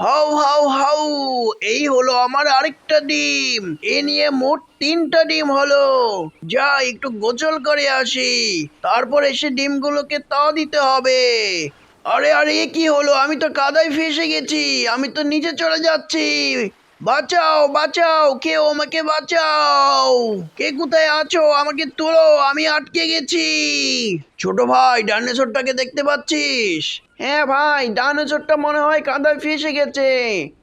How how how এই হলো আমার আরেকটা ডিম। এ নিয়ে মোট তিনটা ডিম হলো। যা একটু গোসল করে আসি। তারপর এসে ডিমগুলোকে তা দিতে হবে। আরে আরে, এ কি হলো? আমি তো কাদায় ফেসে গেছি। আমি তো নিচে চলে যাচ্ছি। বাঁচাও বাঁচাও, কেউ আমাকে বাঁচাও। কে কোথায় আছো? আমাকে তোলো, আমি আটকে গেছি। ছোট ভাই, ডাইনোসরটাকে দেখতে পাচ্ছিস? হ্যাঁ ভাই, ডাইনোসরটা মনে হয় কাদায় ফেসে গেছে।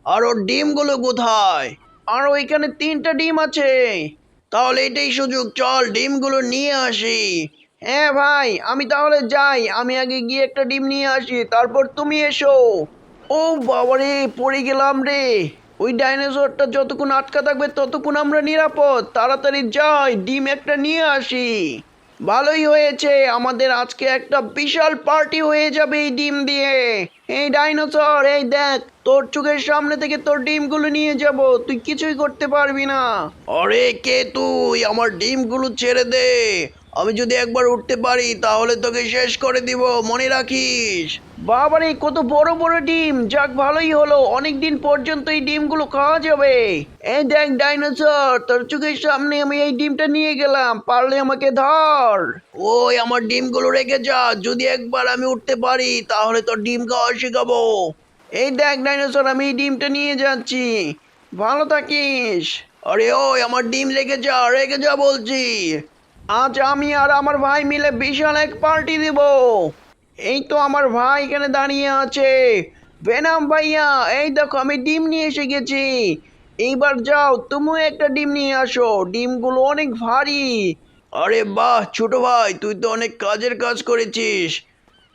আর ওর ডিমগুলো কোথায়? আর ওইখানে তিনটা ডিম আছে। তাহলে এটাই সুযোগ, চল ডিমগুলো নিয়ে আসি। হ্যাঁ ভাই, আমি তাহলে যাই, আমি আগে গিয়ে একটা ডিম নিয়ে আসি, তারপর তুমি এসো। ও বাবারে, পড়ে গেলাম রে। ওই ডাইনোসরটা যতক্ষণ আটকা থাকবে ততক্ষণ আমরা নিরাপদ। তাড়াতাড়ি যাই, ডিম একটা নিয়ে আসি। ভালোই হয়েছে। আমাদের আজকে একটা বিশাল পার্টি হয়ে যাবে এই ডিম দিয়ে। এই ডাইনোসর, এই দেখ, তোর চোখের সামনে থেকে তোর ডিমগুলো নিয়ে যাব। তুই কিছুই করতে পারবি না। আরে কে তুই? আমার ডিমগুলো ছেড়ে দে। আমি যদি একবার উঠতে পারি তাহলে তোকে শেষ করে দিব মনে রাখিস। বাবারে কত বড় বড় ডিম। যাক ভালোই হলো। অনেক দিন পর্যন্ত এই ডিমগুলো খাওয়া যাবে। এই দেখ ডাইনোসর তোর চোখের সামনে আমি এই ডিমটা নিয়ে গেলাম। পারলে আমাকে ধর। ওই আমার ডিমগুলো রেখে যা। যদি একবার আমি উঠতে পারি তাহলে তোর ডিম খাওয়া শেখাবো। এই দেখ ডাইনোসর আমি এই ডিমটা নিয়ে যাচ্ছি। ভালো থাকিস। আরে ওই আমার ডিম রেখে যা রেখে যা বলছি। আজ আমি আর আমার ভাই মিলে বিশাল এক পার্টি দিব। এই তো আমার ভাই এখানে দাঁড়িয়ে আছে। বেনাম ভাইয়া, এই দেখো আমি ডিম নিয়ে এসে গেছি। এইবার যাও, তুমিও একটা ডিম নিয়ে আসো। ডিমগুলো অনেক ভারী। আরে বাহ, ছোট ভাই, তুই তো অনেক কাজের কাজ করেছিস।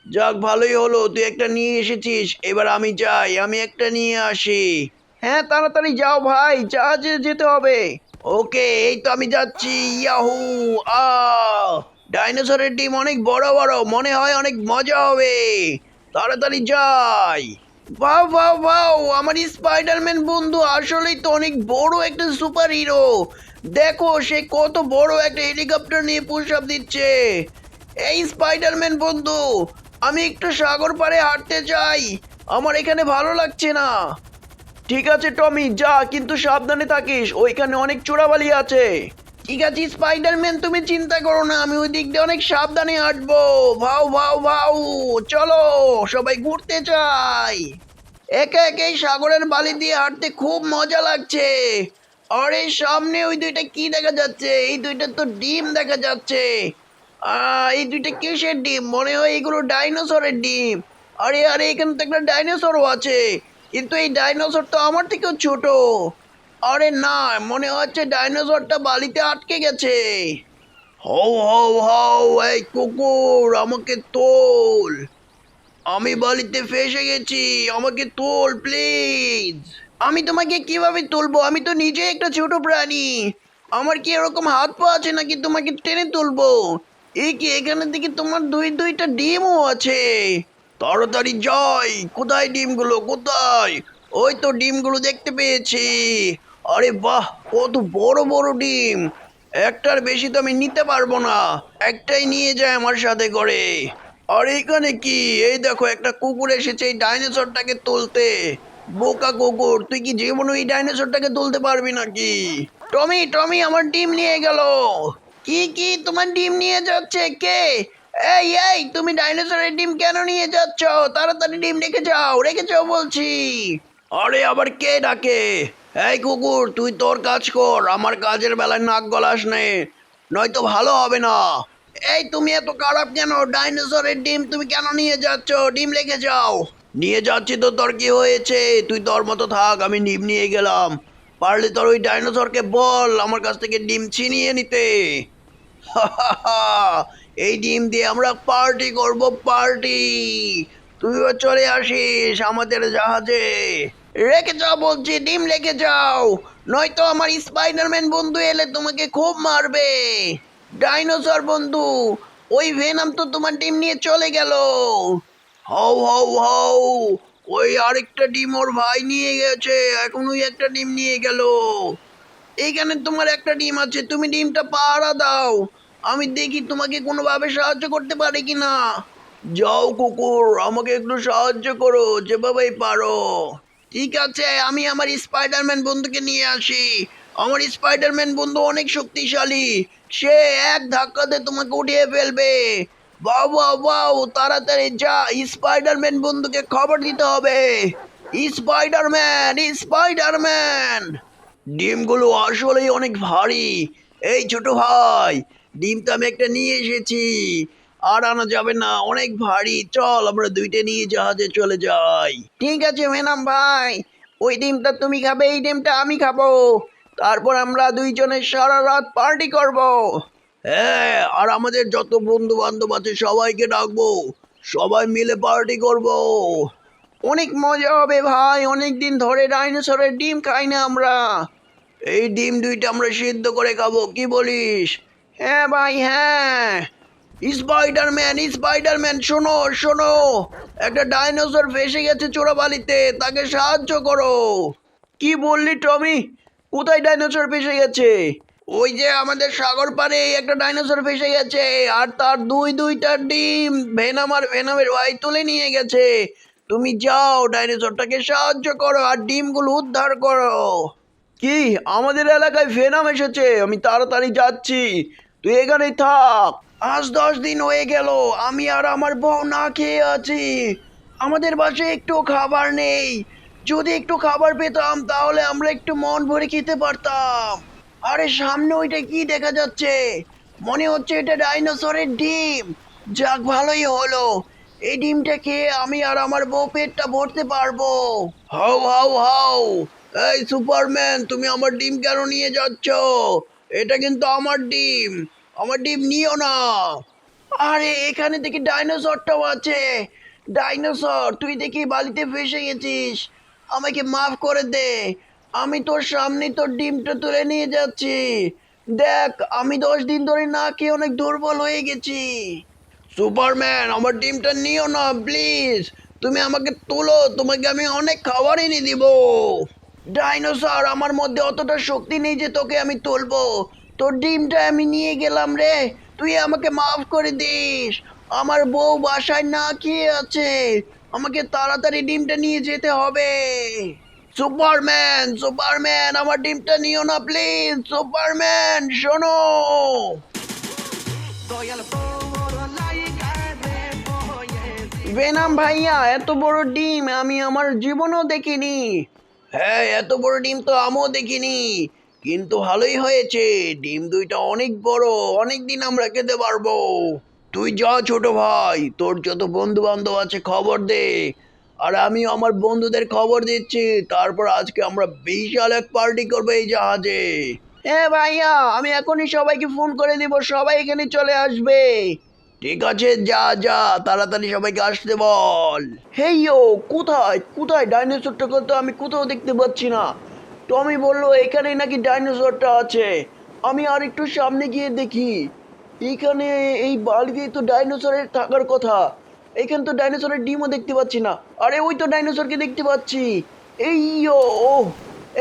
যাক, ভালোই হলো, তুই একটা নিয়ে এসেছিস। এবার আমি যাই, আমি একটা নিয়ে আসি। হ্যাঁ তাড়াতাড়ি যাও ভাই, জাহাজে যেতে হবে। ওকে, এই তো আমি যাচ্ছি, ইয়াহু, আ। ডাইনোসরের ডিম অনেক বড় বড়, মনে হয় অনেক মজা হবে। তাড়াতাড়ি যাই। বাও বাও বাও আমার স্পাইডারম্যান বন্ধু আসলেই তো অনেক বড় একটা সুপার হিরো দেখো, সে কত বড় একটা হেলিকপ্টার নিয়ে পুশ দিচ্ছে। এই স্পাইডারম্যান বন্ধু, আমি একটু সাগর পাড়ে হাঁটতে চাই। আমার এখানে ভালো লাগছে না। ঠিক আছে, টমি, যা, কিন্তু সাবধানে থাকিস, ওইখানে অনেক চোরাবালি আছে। ঠিক আছে, স্পাইডারম্যান, তুমি চিন্তা করো না, আমি ওই দিক দিয়ে অনেক সাবধানে হাঁটবো। ভাও ভাও ভাও, চলো, সবাই ঘুরতে চাই। একে একে সাগরের বালি দিয়ে হাঁটতে খুব মজা লাগছে। আর সামনে ওই দুইটা কি দেখা যাচ্ছে? এই দুইটা তো ডিম দেখা যাচ্ছে। এই দুইটা কিসের ডিম? মনে হয় এগুলো ডাইনোসরের ডিম। আরে আরে, এখানে তো একটা ডাইনোসরও আছে। কিন্তু এই ডাইনোসর তো আমার থেকেও ছোট। আরে না, মনে হচ্ছে ডাইনোসরটা বালিতে আটকে গেছে। হও হও হও, এই কুকুর, আমাকে তোল। আমি বালিতে ফেসে গেছি, আমাকে তোল প্লিজ আমি তোমাকে কীভাবে তুলবো? আমি তো নিজে একটা ছোট প্রাণী। আমার কি এরকম হাত পা আছে নাকি তোমাকে টেনে তুলবো? এই কি, এখানে থেকে তোমার দুই, দুইটা ডিমও আছে। তাড়াতাড়ি যাই। কোথায় ডিমগুলো? কোথায়? ওই তো ডিমগুলো দেখতে পেয়েছি। আরে বাহ, কত বড় বড় ডিম। একটার বেশি তো আমি নিতে পারব না। একটাই নিয়ে যায় আমার সাথে করে। আর এখানে কি? এই দেখো, একটা কুকুর এসেছে এই ডাইনোসরটাকে তুলতে। বোকা কুকুর, তুই কি জীবনে এই ডাইনোসরটাকে তুলতে পারবি নাকি? টমি টমি, আমার ডিম নিয়ে গেল। কি কি, তোমার ডিম নিয়ে যাচ্ছে? কে? এই এই, তুমি ডাইনোসরের ডিম কেন নিয়ে যাচ্ছ? তাড়াতাড়ি ডিম রেখে যাও রেখে যাও বলছি। আরে, আবার কে ডাকে? এই কুকুর, তুই তোর কাজ কর, আমার কাজের বেলায় নাক গলাস নে, নয়তো ভালো হবে না। এই, তুমি এত খারাপ কেন? ডাইনোসরের ডিম তুমি কেন নিয়ে যাচ্ছ? ডিম রেখে যাও। নিয়ে যাচ্ছি তো, তোর কি হয়েছে? তুই তোর মতো থাক, আমি ডিম নিয়ে গেলাম। পারলে তোর ওই ডাইনোসরকে বল, আমার কাছ থেকে ডিম ছিনিয়ে নিতে। এই ডিম দিয়ে আমরা পার্টি করব, পার্টি। তুইও চলে আসিস আমাদের জাহাজে। রেখে যাও বলছি, ডিম রেখে যাও। নয়তো আমার স্পাইডারম্যান বন্ধু এলে তোমাকে খুব মারবে। ডাইনোসর বন্ধু, ওই ভেনাম তো তোমার ডিম নিয়ে চলে গেল। হও হও হও, ওই আরেকটা ডিম ওর ভাই নিয়ে গেছে এখন ওই একটা ডিম নিয়ে গেল। এইখানে তোমার একটা ডিম আছে, তুমি ডিমটা পাহারা দাও। আমি দেখি তোমাকে কোনোভাবে সাহায্য করতে পারি কি না যাও কুকুর, আমাকে একটু সাহায্য করো, যেভাবেই পারো। ঠিক আছে, আমি আমার স্পাইডারম্যান বন্ধুকে নিয়ে আসি। আমার স্পাইডারম্যান বন্ধু অনেক শক্তিশালী। সে এক ধাক্কাতে তোমাকে উঠিয়ে ফেলবে। বাউ বাউ বাউ তাড়াতাড়ি যা, স্পাইডারম্যান বন্ধুকে খবর দিতে হবে। Spiderman Spiderman! ডিমগুলো আসলেই অনেক ভারী। এই ছোট ভাই ডিম তো আমি একটা নিয়ে এসেছি। আর আনা যাবে না, অনেক ভারী। চল, আমরা দুইটা নিয়ে জাহাজে চলে যাই। ঠিক আছে, ম্যাডাম ভাই। ওই ডিমটা তুমি খাবে, এই ডিমটা আমি খাব। তারপর আমরা দুইজনে সারা রাত পার্টি করব। হ্যাঁ আর আমাদের যত বন্ধু বান্ধব আছে সবাইকে ডাকবো। সবাই মিলে পার্টি করব। অনেক মজা হবে ভাই অনেক দিন ধরে ডাইনোসরের ডিম খাই না আমরা। এই ডিম দুইটা আমরা সিদ্ধ করে খাব, কি বলিস? হ্যাঁ ভাই হ্যাঁ। স্পাইডারম্যান স্পাইডারম্যান শোনো শোনো। একটা ডাইনোসর ফেসে গেছে চোরাবালিতে, তাকে সাহায্য করো। কি বললি, টমি? কোথায় ডাইনোসর ফেসে গেছে? ওই যে আমাদের সাগর পাড়ে একটা ডাইনোসর ফেসে গেছে, আর তার দুই দুইটা ডিম ভেনাম আর ভেনামের ভাই তুলে নিয়ে গেছে। তুমি যাও ডাইনোসরটাকে সাহায্য করো আর ডিমগুলো উদ্ধার করো। কি? আমাদের এলাকায় ভেনাম এসেছে, আমি তাড়াতাড়ি যাচ্ছি। তুই এখানেই থাক। আজ দশ দিন হয়ে গেল, আমি আর আমার বউ না খেয়ে আছি। আমাদের বাসায় একটু খাবার নেই। যদি একটু খাবার পেতাম, তাহলে আমরা একটু মন ভরে খেতে পারতাম। আরে, সামনে ওইটা কি দেখা যাচ্ছে? মনে হচ্ছে এটা ডাইনোসরের ডিম। যাক, ভালোই হলো। এই ডিমটা খেয়ে আমি আর আমার বউ পেটটা ভরতে পারব। হাউ হাউ হাও এই, সুপারম্যান, তুমি আমার ডিম কেন নিয়ে যাচ্ছ? এটা কিন্তু আমার ডিম। আমার ডিম নিও না। আরে, এখানে দেখি ডাইনোসরটাও আছে। ডাইনোসর, তুই দেখি বালিতে ফেসে গেছিস। আমাকে মাফ করে দে। আমি তোর সামনে তোর ডিমটা তুলে নিয়ে যাচ্ছি। দেখ, আমি দশ দিন ধরে না খেয়ে অনেক দুর্বল হয়ে গেছি। সুপারম্যান, আমার ডিমটা নিও না, প্লিজ। তুমি আমাকে তোলো, তোমাকে আমি অনেক খাবার এনে দিব। ডাইনোসর আমার মধ্যে অতটা শক্তি নেই যে তোকে আমি তুলবো। তোর ডিমটা আমি নিয়ে গেলাম রে। তুই আমাকে মাফ করে দিস। আমার বউ বাসায় না খেয়ে আছে। আমাকে তাড়াতাড়ি ডিমটা নিয়ে যেতে হবে। সুপারম্যান সুপারম্যান আমার ডিমটা নিও না প্লিজ। সুপারম্যান শোনো। বেনাম ভাইয়া এত বড় ডিম আমি আমার জীবনও দেখিনি। হ্যাঁ এত বড় ডিম তো আমিও দেখিনি। কিন্তু ভালোই হয়েছে। ডিম দুইটা অনেক বড় অনেক দিন আমরা খেতে পারব। তুই যা ছোট ভাই, তোর যত বন্ধু বান্ধব আছে খবর দে। আর আমি আমার বন্ধুদের খবর দিচ্ছি। তারপর আজকে আমরা বিশাল এক পার্টি করব এই জাহাজে। হ্যাঁ ভাইয়া, আমি এখনই সবাইকে ফোন করে দিব, সবাই এখানে চলে আসবে। ঠিক আছে, যা যা, তাড়াতাড়ি সবাইকে আসতে বল। হেই, ও, কোথায়? কোথায়? ডাইনোসরটাকে তো আমি কোথাও দেখতে পাচ্ছি না। টমি বলল, এখানেই নাকি ডাইনোসরটা আছে। আমি আর একটু সামনে গিয়ে দেখি। এখানে এই বাড়িতে তো ডাইনোসরের থাকার কথা। এখানে তো ডাইনোসরের ডিমও দেখতে পাচ্ছি না। আরে, ওই তো ডাইনোসরকে দেখতে পাচ্ছি। এই ও,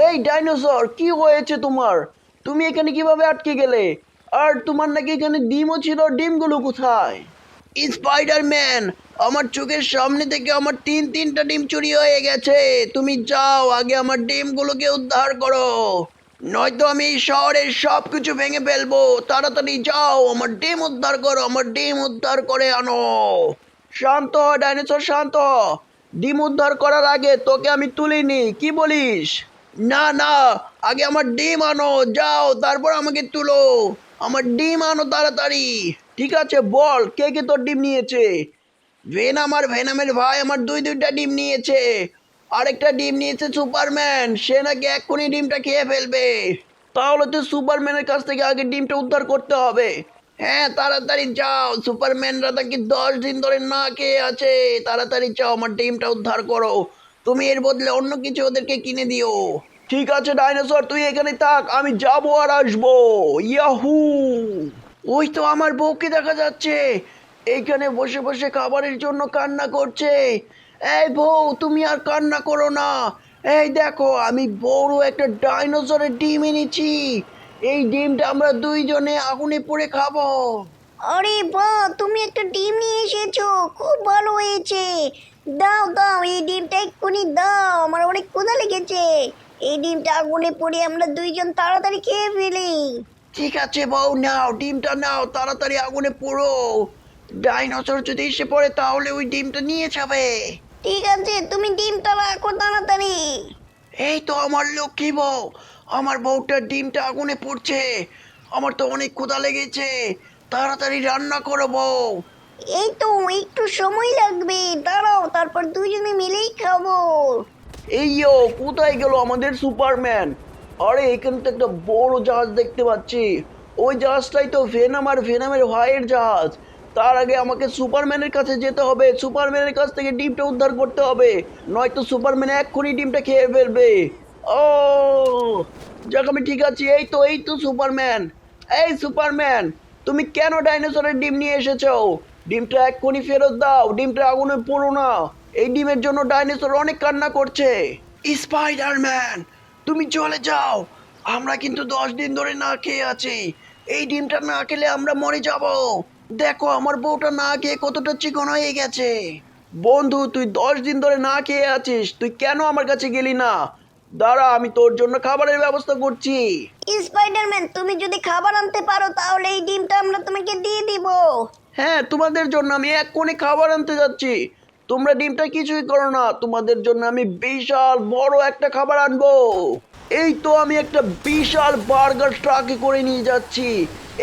এই ডাইনোসর, কি হয়েছে তোমার? তুমি এখানে কীভাবে আটকে গেলে? আর তোমার নাকি এখানে ডিমও ছিল, ডিমগুলো কোথায়? স্পাইডারম্যান আমার চোখের সামনে থেকে আমার তিন, তিনটা ডিম চুরি হয়ে গেছে। তুমি যাও, আগে আমার ডিমগুলোকে উদ্ধার করো। নয়তো আমি শহরের সব কিছু ভেঙে ফেলব। তাড়াতাড়ি যাও, আমার ডিম উদ্ধার করো, আমার ডিম উদ্ধার করে আনো। শান্ত ডাইনোসর, শান্ত ডিম উদ্ধার করার আগে তোকে আমি তুলিনি, কি বলিস? না না, আগে আমার ডিম আনো, যাও, তারপর আমাকে তুলো। আমার ডিম আনো তাড়াতাড়ি। ঠিক আছে, বল, কে কে তোর ডিম নিয়েছে? ভেনাম আর ভেনামের ভাই আমার দুই দুইটা ডিম নিয়েছে। আরেকটা ডিম নিয়েছে সুপারম্যান, সে নাকি এক্ষুনি ডিমটা খেয়ে ফেলবে। তাহলে তো সুপারম্যানের কাছ থেকে আগে ডিমটা উদ্ধার করতে হবে। হ্যাঁ তাড়াতাড়ি যাও, সুপারম্যানরা নাকি দশ দিন ধরে না খেয়ে আছে। তাড়াতাড়ি যাও, আমার ডিমটা উদ্ধার করো। তুমি এর বদলে অন্য কিছু ওদেরকে কিনে দিও। ঠিক আছে, ডাইনোসর, তুই এখানে থাক, আমি যাব আর আসব। ইয়াহু! ওই তো আমার বউকে দেখা যাচ্ছে। এইখানে বসে বসে খাবারের জন্য কান্না করছে। এই বউ, তুমি আর কান্না করো না। এই দেখো, আমি বড় একটা ডাইনোসরের ডিম এনেছি। এই ডিমটা আমরা দুইজনে আগুনে পড়ে খাব। আরে বাহ তুমি একটা ডিম নিয়ে এসেছ, খুব ভালো হয়েছে। দাও দাও, এই ডিমটা এক্ষুনি দাও, আমার অনেক ক্ষুধা লেগেছে। এই ডিমটা আগুনে পড়ে আমরা দুইজন তাড়াতাড়ি খেয়ে ফেলি। ঠিক আছে বউ নাও ডিমটা নাও তাড়াতাড়ি আগুনে পুরো ডাইনোসর যদি এসে পড়ে তাহলে ওই ডিমটা নিয়ে যাবে। ঠিক আছে তুমি ডিমটা রাখো তাড়াতাড়ি। এই তো আমার লক্ষ্মী বউ আমার বউটার ডিমটা আগুনে পড়ছে। আমার তো অনেক ক্ষুধা লেগেছে। তাড়াতাড়ি রান্না করো বউ। এই তো একটু সময় লাগবে। দাঁড়াও তারপর দুজনে মিলেই খাব। এই ও কোথায় গেল আমাদের সুপারম্যান? আরে, এখানে তো একটা বড় জাহাজ দেখতে পাচ্ছি। ওই জাহাজটাই তো ভেনাম আর ভেনামের ভাইয়ের জাহাজ। তার আগে আমাকে সুপারম্যানের কাছে যেতে হবে। সুপারম্যানের কাছ থেকে ডিমটা উদ্ধার করতে হবে। নয়তো সুপারম্যান এক্ষুনি ডিমটা খেয়ে ফেলবে। ও, যাক আমি ঠিক আছি। এই তো এই তো সুপারম্যান। এই সুপারম্যান, তুমি কেন ডাইনোসরের ডিম নিয়ে এসেছ? ডিমটা এক্ষুনি ফেরত দাও। ডিমটা আগুনে পড়ো না। এই ডিমের জন্য ডাইনোসর অনেক কান্না করছে। স্পাইডারম্যান তুমি চলে যাও। আমরা কিন্তু দশ দিন ধরে না খেয়ে আছি। এই ডিমটা না খেলে আমরা মরে যাব। দেখো আমার বউটা না খেয়ে কতটা চিকন হয়ে গেছে। বন্ধু তুই দশ দিন ধরে না খেয়ে আছিস। তুই কেন আমার কাছে গেলি না? দাঁড়া আমি তোর জন্য খাবারের ব্যবস্থা করছি। স্পাইডারম্যান তুমি যদি খাবার আনতে পারো তাহলে এই ডিমটা আমরা তোমাকে দিয়ে দিব। হ্যাঁ তোমাদের জন্য আমি এক কোণে খাবার আনতে যাচ্ছি। তোমরা ডিমটা কিছুই করো না, তোমাদের জন্য আমি বিশাল বড় একটা খাবার আনব। এই তো আমি একটা বিশাল বার্গার ট্রাকে করে নিয়ে যাচ্ছি।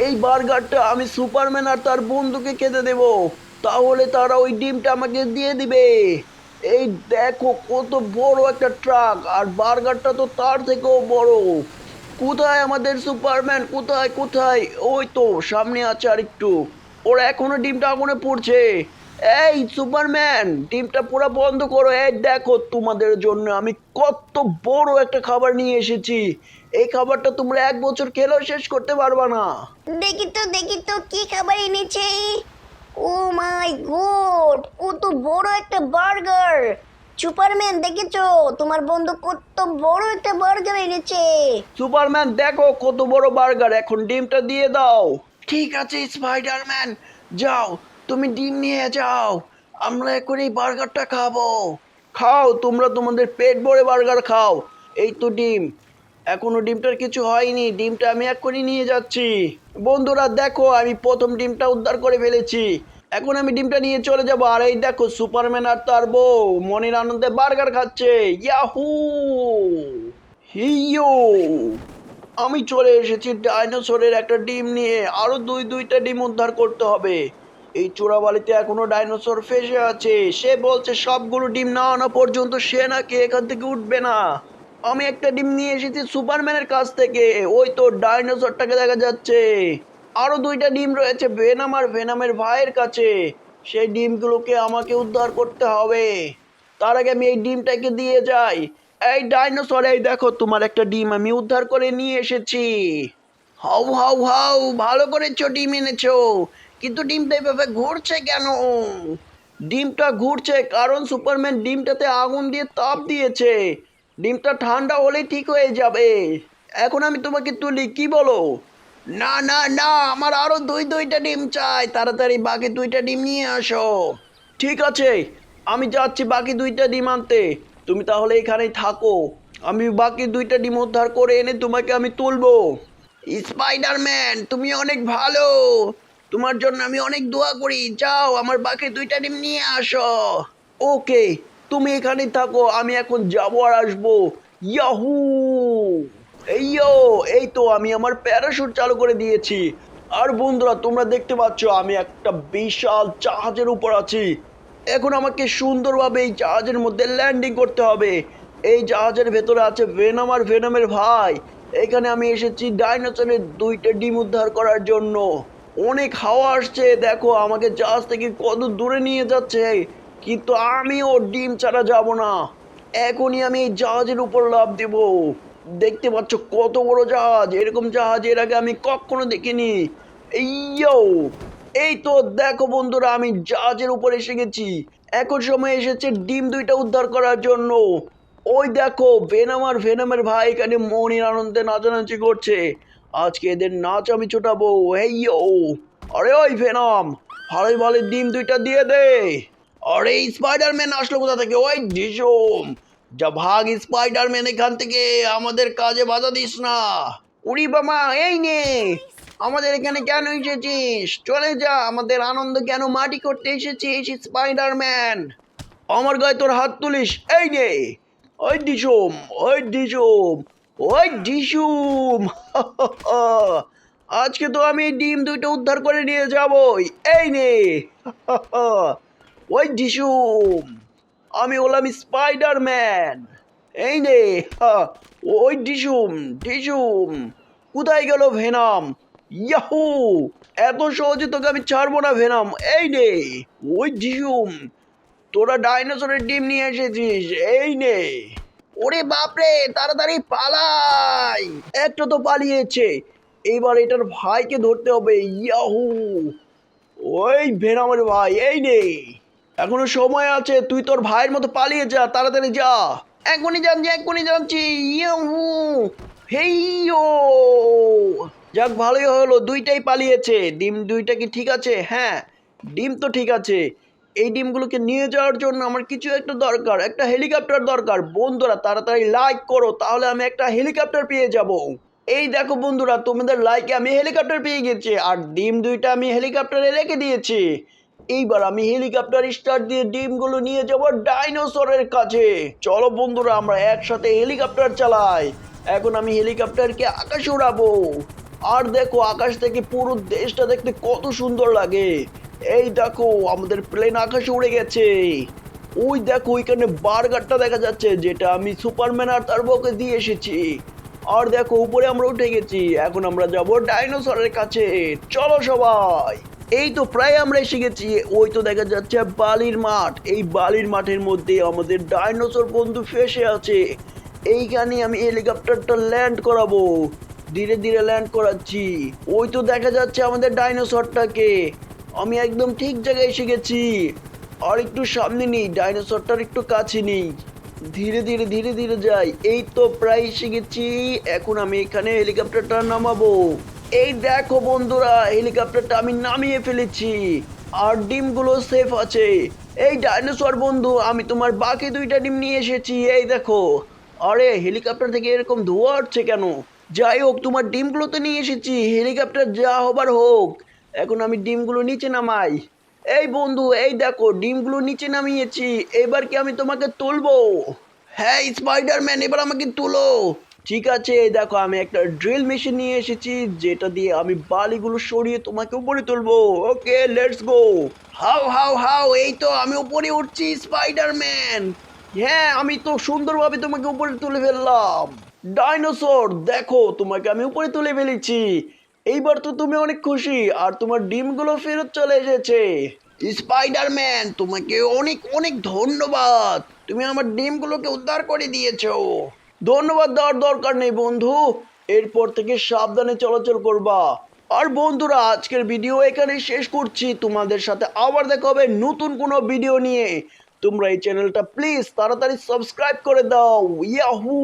এই বার্গারটা আমি সুপারম্যান আর তার বন্ধুকে খেতে দেব। তাহলে তারা ওই ডিমটা আমাকে দিয়ে দিবে। এই দেখো কত বড় একটা ট্রাক, আর বার্গারটা তো তার থেকেও বড়। কোথায় আমাদের সুপারম্যান? কোথায় কোথায়? ওই তো সামনে আছে আর একটু ওরা এখনও ডিমটা আগুনে পড়ছে। এই সুপারম্যান ডিমটা পুরো বন্ধ করো। এই দেখো তোমাদের জন্য আমি কত বড় একটা খাবার নিয়ে এসেছি। এই খাবারটা তোমরা এক বছর খেলেও শেষ করতে পারবা না। দেখি তো দেখি তো কি খাবার এনেছে। ও মাই গড কত বড় একটা বার্গার। সুপারম্যান দেখেছ? তোমার বন্ধু কত বড় একটা বার্গার এনেছে। সুপারম্যান দেখো কত বড় বার্গার। এখন ডিমটা দিয়ে দাও। ঠিক আছে স্পাইডারম্যান যাও। তুমি ডিম নিয়ে যাও। আমরা এখন এই বার্গারটা খাব। খাও, তোমরা তোমাদের পেট ভরে বার্গার খাও। এই তো ডিম। এখনও ডিমটার কিছু হয়নি। ডিমটা আমি এক্ষুনি নিয়ে যাচ্ছি। বন্ধুরা, দেখো, আমি প্রথম ডিমটা উদ্ধার করে ফেলেছি। এখন আমি ডিমটা নিয়ে চলে যাব। আর এই দেখো, সুপারম্যান আর তার বউ, মনির আনন্দে বার্গার খাচ্ছে। ইয়াহু! হিয়ো! আমি চলে এসেছি ডাইনোসরের একটা ডিম নিয়ে। আরও দুই দুইটা ডিম উদ্ধার করতে হবে। এই চোরাবালিতে এখনও ডাইনোসর ফেসে আছে। সে বলছে সবগুলো ডিম না আনা পর্যন্ত সে নাকি এখান থেকে উঠবে না। আমি একটা ডিম নিয়ে এসেছি সুপারম্যানের কাছ থেকে। ওই তো ডাইনোসরটাকে দেখা যাচ্ছে। আরও দুইটা ডিম রয়েছে ভেনাম আর ভেনামের ভাইয়ের কাছে। সেই ডিমগুলোকে আমাকে উদ্ধার করতে হবে। তার আগে আমি এই ডিমটাকে দিয়ে যাই। এই ডাইনোসর, এই দেখো, তোমার একটা ডিম আমি উদ্ধার করে নিয়ে এসেছি। হাউ হাউ হাউ, ভালো করেছ, ডিম এনেছো। কিন্তু ডিমটা এভাবে ঘুরছে কেন? ডিমটা ঘুরছে কারণ সুপারম্যান ডিমটাতে আগুন দিয়ে তাপ দিয়েছে। ডিমটা ঠান্ডা হলেই ঠিক হয়ে যাবে। এখন আমি তোমাকে তুলি, কি বলো? না না না, আমার আরও দুই, দুইটা ডিম চাই। তাড়াতাড়ি বাকি দুইটা ডিম নিয়ে আসো। ঠিক আছে, আমি যাচ্ছি বাকি দুইটা ডিম আনতে। তুমি তাহলে এখানেই থাকো। আমি বাকি দুইটা ডিম উদ্ধার করে এনে তোমাকে আমি তুলবো। স্পাইডারম্যান, তুমি অনেক ভালো। তোমার জন্য আমি অনেক দোয়া করি। যাও, আমার বাকি দুইটা ডিম নিয়ে আসো। ওকে, তুমি এখানেই থাকো, আমি এখন যাব আর আসব। ইয়াহু! এই এই তো আমি আমার প্যারাশুট চালু করে দিয়েছি। আর বন্ধুরা, তোমরা দেখতে পাচ্ছ, আমি একটা বিশাল জাহাজের উপর আছি। এখন আমাকে সুন্দরভাবে এই জাহাজের মধ্যে ল্যান্ডিং করতে হবে। এই জাহাজের ভেতরে আছে ভেনাম আর ভেনামের ভাই। এখানে আমি এসেছি ডাইনোসরের দুইটা ডিম উদ্ধার করার জন্য। অনেক হাওয়া আসছে, দেখো, আমাকে জাহাজ থেকে কত দূরে নিয়ে যাচ্ছে। কিন্তু আমি ওর ডিম ছাড়া যাব না। এখনই আমি এই জাহাজের উপর লাভ দেব। দেখতে পাচ্ছ কত বড় জাহাজ। এরকম জাহাজ এর আগে আমি কখনো দেখিনি। ইয়ো! এই তো, দেখো বন্ধুরা, আমি জাহাজের উপর এসে গেছি। এখন সময় এসেছে ডিম দুইটা উদ্ধার করার জন্য। ওই দেখো ভেনাম আর ভেনামের ভাই এখানে মনির আনন্দে নাচানাচি করছে। আজকে এদের নাচ আমি ছোটাবো হেইয়ো আরে ওই ভেনম, ভালোই ভালো ডিম দুইটা দিয়ে দে। আরে স্পাইডারম্যান আসলো কোথা থেকে? ওই ডিসুম, যা ভাগ স্পাইডারম্যান এখান থেকে, আমাদের কাজে বাধা দিস না। উড়ি বাবা, এই নে, আমাদের এখানে কেন এসেছিস? চলে যা, আমাদের আনন্দ কেন মাটি করতে এসেছিস, স্পাইডারম্যান? আমার গায়ে তোর হাত তুলিস, এই নে। ওই ডিসুম ওই ডিসুম ওই ডিসুম আজকে তো আমি ডিম দুইটা উদ্ধার করে নিয়ে যাবই। এই নে, ওই ডিসুম আমি হলাম স্পাইডারম্যান। এই নে, ওই ডিসুম ডিসুম কোথায় গেল ভেনাম? ইয়াহু, এত সহজে তোকে আমি ছাড়বো না ভেনাম। এই নে, ওই ডিসুম তোরা ডাইনোসরের ডিম নিয়ে এসেছিস। এই নে। ওরে বাপরে, তাড়াতাড়ি পালাই। একটা তো পালিয়েছে। এইবার এটার ভাইকে ধরতে হবে, ইয়াহু। ওই ভেনামের ভাই, এই নে। এখনও সময় আছে, তুই তোর ভাইয়ের মতো পালিয়ে যা, তাড়াতাড়ি যা। এখনই যাচ্ছি এখনই জানছি, ইয়াহু। হেইয়ো যাক, ভালোই হলো, দুইটাই পালিয়েছে। ডিম দুইটা কি ঠিক আছে? হ্যাঁ ডিম তো ঠিক আছে। এই ডিমগুলোকে নিয়ে যাওয়ার জন্য আমার কিছু একটা দরকার, একটা হেলিকপ্টার দরকার। বন্ধুরা, তাড়াতাড়ি লাইক করো, তাহলে আমি একটা হেলিকপ্টার পেয়ে যাব। এই দেখো বন্ধুরা, তোমাদের লাইকে আমি হেলিকপ্টার পেয়ে গেছি, আর ডিম দুইটা আমি হেলিকপ্টারে রেখে দিয়েছি। এইবার আমি হেলিকপ্টার স্টার্ট দিয়ে ডিমগুলো নিয়ে যাব ডাইনোসরের কাছে। চলো বন্ধুরা, আমরা একসাথে হেলিকপ্টার চালাই। এখন আমি হেলিকপ্টারকে আকাশে উড়াবো। আর দেখো, আকাশ থেকে পুরো দেশটা দেখতে কত সুন্দর লাগে। এই দেখো, আমাদের প্লেন আকাশে উড়ে গেছে। ওই দেখো, ওইখানে বার্গারটা দেখা যাচ্ছে, যেটা আমি সুপারম্যান আর তার বউকে দিয়ে এসেছি। আর দেখো, উপরে আমরা উঠে গেছি। এখন আমরা যাব ডাইনোসরের কাছে। চলো সবাই। এই তো প্রায় আমরা এসে গেছি। ওই তো দেখা যাচ্ছে বালির মাঠ। এই বালির মাঠের মধ্যে আমাদের ডাইনোসর বন্ধু ফেসে আছে। এইখানে আমি হেলিকপ্টারটা ল্যান্ড করাবো। ধীরে ধীরে ল্যান্ড করাচ্ছি। ওই তো দেখা যাচ্ছে আমাদের ডাইনোসরটাকে। আমি একদম ঠিক জায়গায় এসে গেছি। আর একটু সামনে নেই, ডাইনোসরটার একটু কাছে নেই। ধীরে ধীরে ধীরে ধীরে যাই। এই তো প্রায় এসে গেছি। এখন আমি এখানে হেলিকপ্টারটা নামাবো। এই দেখো বন্ধুরা, হেলিকপ্টারটা আমি নামিয়ে ফেলেছি। আর ডিমগুলো সেফ আছে। এই ডাইনোসর বন্ধু, আমি তোমার বাকি দুইটা ডিম নিয়ে এসেছি। এই দেখো। আরে, হেলিকপ্টার থেকে এরকম ধোঁয়া হচ্ছে কেন? যাই হোক, তোমার ডিমগুলো তো নিয়ে এসেছি। হেলিকপ্টার যা হবার হোক। এখন আমি ডিমগুলো নিচে নামাই। এই বন্ধু, এই দেখো, ডিমগুলো নিচে নামিয়েছি। এবার কি আমি তোমাকে তুলবো? হ্যাঁ স্পাইডারম্যান এবার আমাকে তুলো। ঠিক আছে, এই দেখো, আমি একটা ড্রিল মেশিন নিয়ে এসেছি, যেটা দিয়ে আমি বালিগুলো সরিয়ে তোমাকে উপরে তুলবো। Okay, let's go. How how how এই তো, আমি উপরে উঠছি স্পাইডারম্যান হ্যাঁ আমি তো সুন্দরভাবে তোমাকে উপরে তুলে ফেললাম। ডাইনোসর দেখো, তোমাকে আমি উপরে তুলে ফেলেছি। এইবার তো তুমি অনেক খুশি আর তোমার ডিমগুলো ফেরত চলে এসেছে। স্পাইডারম্যান তোমাকে অনেক অনেক ধন্যবাদ। তুমি আমার ডিমগুলোকে উদ্ধার করে দিয়েছ। ধন্যবাদ দেওয়ার দরকার নেই বন্ধু। এরপর থেকে সাবধানে চলাচল করবা। আর বন্ধুরা আজকের ভিডিও এখানে শেষ করছি। তোমাদের সাথে আবার দেখা হবে নতুন কোনো ভিডিও নিয়ে। তোমরা এই চ্যানেলটা প্লিজ তাড়াতাড়ি সাবস্ক্রাইব করে দাও। ইয়াহু!